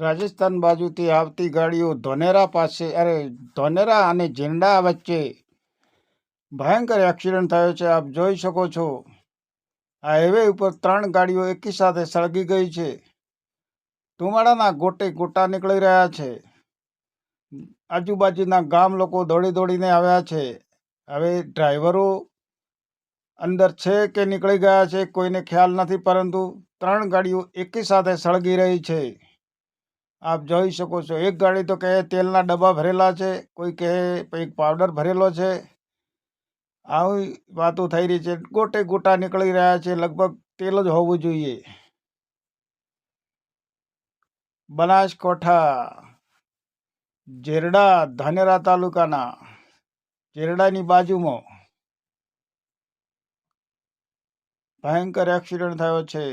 રાજસ્થાન બાજુથી આવતી ગાડીઓ ધોનેરા પાસે, અરે, ધોનેરા અને ઝીંડા વચ્ચે ભયંકર એક્સિડન્ટ થયો છે. આપ જોઈ શકો છો આ હાઈવે ઉપર ત્રણ ગાડીઓ એકી સાથે સળગી ગઈ છે. ધુમાડાના ગોટે ગોટા નીકળી રહ્યા છે. આજુબાજુના ગામ લોકો દોડી દોડીને આવ્યા છે. હવે ડ્રાઈવરો અંદર છે કે નીકળી ગયા છે, કોઈને ખ્યાલ નથી, પરંતુ ત્રણ ગાડીઓ એકી સાથે સળગી રહી છે. આપ જોઈ શકો છો. એક ગાડી તો કહે તેલના ડબ્બા ભરેલા છે, કોઈ કહે કંઈક પાવડર ભરેલો છે. આવી વાતો થઈ રહી છે. ગોટે ગોટા નીકળી રહ્યા છે. લગભગ તેલ જ હોવું જોઈએ. બનાસકોઠા, જેરડા, ધાનેરા તાલુકાના, જેરડાની બાજુમાં ભયંકર એક્સિડન્ટ થયો છે.